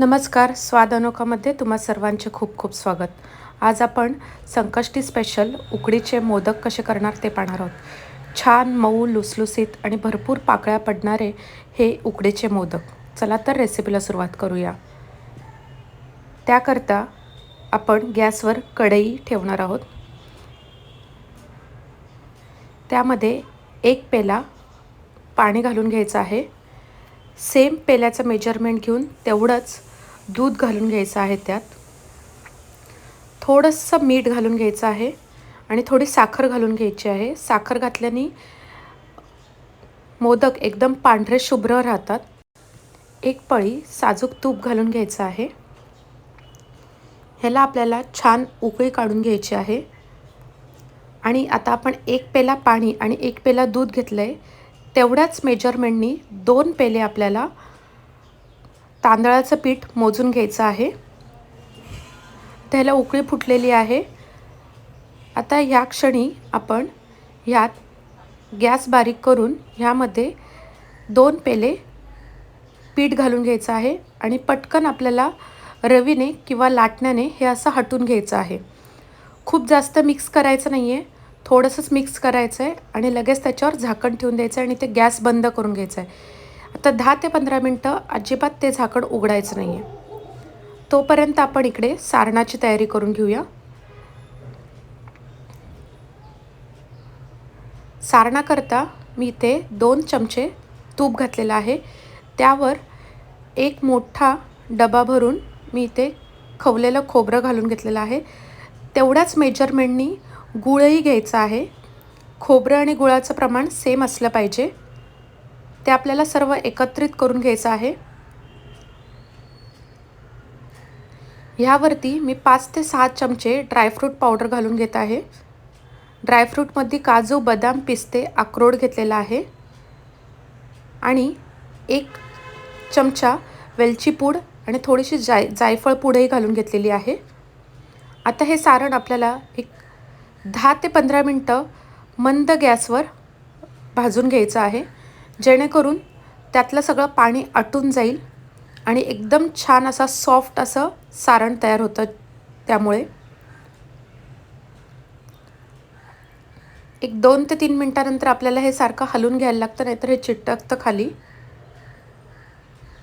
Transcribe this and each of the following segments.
नमस्कार स्वाद अनोखामध्ये तुम्हा सर्वांचे खूप खूप स्वागत. आज आपण संकष्टी स्पेशल उकडीचे मोदक कसे करणार ते पाहणार आहोत. छान मऊ लुसलुसीत आणि भरपूर पाकळ्या पडणारे हे उकडीचे मोदक. चला तर रेसिपीला सुरुवात करूया. त्याकरता आपण गॅसवर कढई ठेवणार आहोत. त्यामध्ये एक पेला पाणी घालून घ्यायचं आहे. सेम पेल्याचं मेजरमेंट घेऊन तेवढंच दूध घालून घ्यायचं आहे त्यात. थोडंसं मीठ घालून घ्यायचं आहे आणि थोडी साखर घालून घ्यायची आहे. साखर घातल्याने मोदक एकदम पांढरे शुभ्र राहतात. एक पळी साजूक तूप घालून घ्यायचं आहे. ह्याला आपल्याला छान उकळी काढून घ्यायची आहे. आणि आता आपण एक पेला पाणी आणि एक पेला दूध घेतलं आहे तेवढ्याच मेजरमेंटनी दोन पेले आपल्याला तांदळाचं पीठ मोजून घ्यायचं आहे. त्याला उकळी फुटलेली आहे. आता ह्या क्षणी आपण ह्यात गॅस बारीक करून ह्यामध्ये दोन पेले पीठ घालून घ्यायचं आहे आणि पटकन आपल्याला रवीने किंवा लाटण्याने हे असं हटून घ्यायचं आहे. खूप जास्त मिक्स करायचं नाही आहे थोडंसंच मिक्स करायचं आहे आणि लगेच त्याच्यावर झाकण ठेवून द्यायचं आहे आणि ते गॅस बंद करून घ्यायचं आहे आता दहा ते पंधरा मिनटं अजिबात ते झाकण उघडायचं नाही आहे तोपर्यंत आपण इकडे सारणाची तयारी करून घेऊया. सारणाकरता मी इथे दोन चमचे तूप घातलेलं आहे. त्यावर एक मोठा डबा भरून मी इथे खवलेलं खोबरं घालून घेतलेलं आहे. तेवढ्याच मेजरमेंटनी गुळही घ्यायचं आहे. खोबरं आणि गुळाचं प्रमाण सेम असलं पाहिजे. ते आपल्याला सर्व एकत्रित करून घ्यायचं आहे. ह्यावरती मी पाच ते सहा चमचे ड्रायफ्रूट पावडर घालून घेत आहे. ड्रायफ्रूटमध्ये काजू बदाम पिस्ते अक्रोड घेतलेला आहे. आणि एक चमचा वेलची पूड आणि थोडीशी जाय जायफळ पूडही घालून घेतलेली आहे. आता हे सारण आपल्याला एक दहा ते पंधरा मिनटं मंद गॅसवर भाजून घ्यायचं आहे. जेणेकरून त्यातलं सगळं पाणी आटून जाईल आणि एकदम छान असा सॉफ्ट असं सारण तयार होतं त्यामुळे. एक दोन ते तीन मिनटानंतर आपल्याला हे सारखं हलून घ्यायला लागतं नाहीतर हे चिटकतं खाली.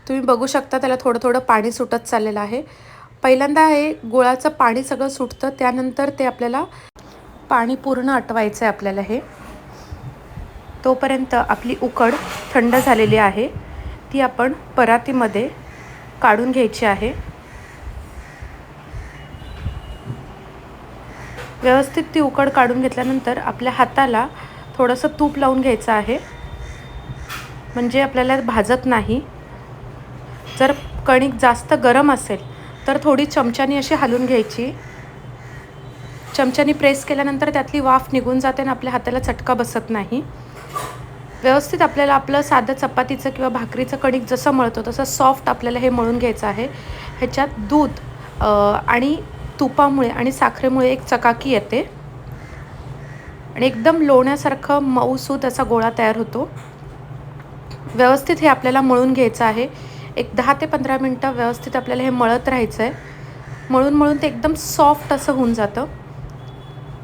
तुम्ही बघू शकता त्याला थोडं थोडं पाणी सुटत चाललेलं आहे. पहिल्यांदा हे गुळाचं पाणी सगळं सुटतं त्यानंतर ते आपल्याला पाणी पूर्ण आटवायचं आहे आपल्याला हे. तोपर्यंत आपली उकड थंड झालेली आहे. ती आपण परातीमध्ये काढून घ्यायची आहे. व्यवस्थित ती उकड काढून घेतल्यानंतर आपल्या हाताला थोडंसं तूप लावून घ्यायचं आहे. म्हणजे आपल्याला भाजत नाही. जर कणिक जास्त गरम असेल तर थोडी चमच्यानी अशी हलून घ्यायची. चमच्यानी प्रेस केल्यानंतर त्यातली वाफ निघून जाते आणि आपल्या हाताला चटका बसत नाही. व्यवस्थित आपल्याला आपलं साधं चपातीचं किंवा भाकरीचं कणिक जसं मळतो तसं सॉफ्ट आपल्याला हे मळून घ्यायचं आहे. ह्याच्यात दूध आणि तुपामुळे आणि साखरेमुळे एक चकाकी येते. आणि एकदम लोण्यासारखं मऊसूत असा गोळा तयार होतो. व्यवस्थित हे आपल्याला मळून घ्यायचं आहे. एक दहा ते पंधरा मिनटं व्यवस्थित आपल्याला हे मळत राहायचं आहे मळून मळून ते एकदम सॉफ्ट असं होऊन जातं.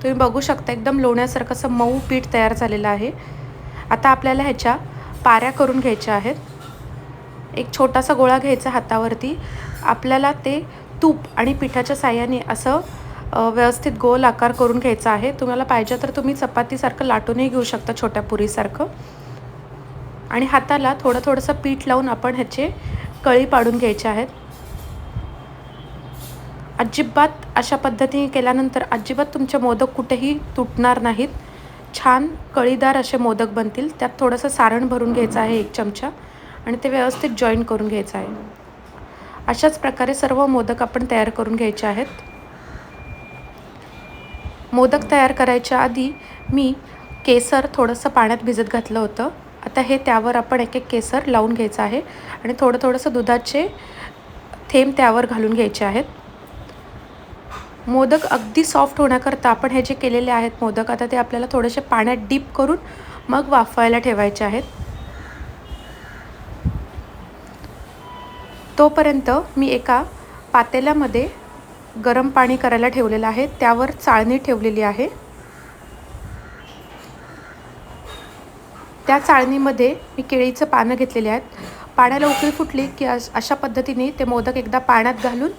तुम्ही बघू शकता एकदम लोण्यासारखं असं मऊ पीठ तयार झालेलं आहे. आता आपल्याला ह्याच्या पाऱ्या करून घ्यायच्या आहेत. एक छोटासा गोळा घ्यायचा हातावरती. आपल्याला ते तूप आणि पिठाच्या साह्याने असं व्यवस्थित गोल आकार करून घ्यायचा आहे. तुम्हाला पाहिजे तर तुम्ही चपातीसारखं लाटूनही घेऊ शकता छोट्या पुरीसारखं. आणि हाताला थोडं थोडंसं पीठ लावून आपण ह्याचे कळी पाडून घ्यायचे आहेत. अजिबात अशा पद्धतीने केल्यानंतर अजिबात तुमचे मोदक कुठेही तुटणार नाहीत. छान कळीदार असे मोदक बनतील. त्यात थोडंसं सारण भरून घ्यायचं आहे एक चमचा आणि ते व्यवस्थित जॉईन करून घ्यायचं आहे. अशाच प्रकारे सर्व मोदक आपण तयार करून घ्यायचे आहेत. मोदक तयार करायच्या आधी मी केसर थोडंसं पाण्यात भिजत घातलं होतं. आता हे त्यावर आपण एक एक केसर लावून घ्यायचं आहे आणि थोडं थोडंसं दुधाचे थेंब त्यावर घालून घ्यायचे आहेत. मोदक अगदी सॉफ्ट होण्याकरता आपण हे जे केलेले आहेत मोदक आता ते आपल्याला थोडेसे पाण्यात डीप करून मग वाफवायला ठेवायचे आहेत. तोपर्यंत मी एका पातेल्यामध्ये गरम पाणी करायला ठेवलेलं आहे. त्यावर चाळणी ठेवलेली आहे. त्या चाळणीमध्ये मी केळीचं पानं घेतलेली आहेत. पाण्याला उकळी फुटली की अशा पद्धतीने ते मोदक एकदा पाण्यात घालून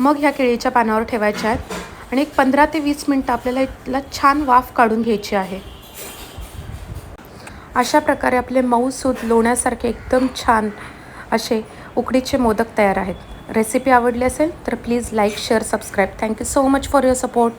मग ह्या केळीच्या पानावर ठेवायच्या आहेत. आणि एक पंधरा ते वीस मिनटं आपल्याला इथला छान वाफ काढून घ्यायची आहे. अशा प्रकारे आपले मऊसूद लोण्यासारखे एकदम छान असे उकडीचे मोदक तयार आहेत. रेसिपी आवडली असेल तर please like share subscribe thank you so much for your support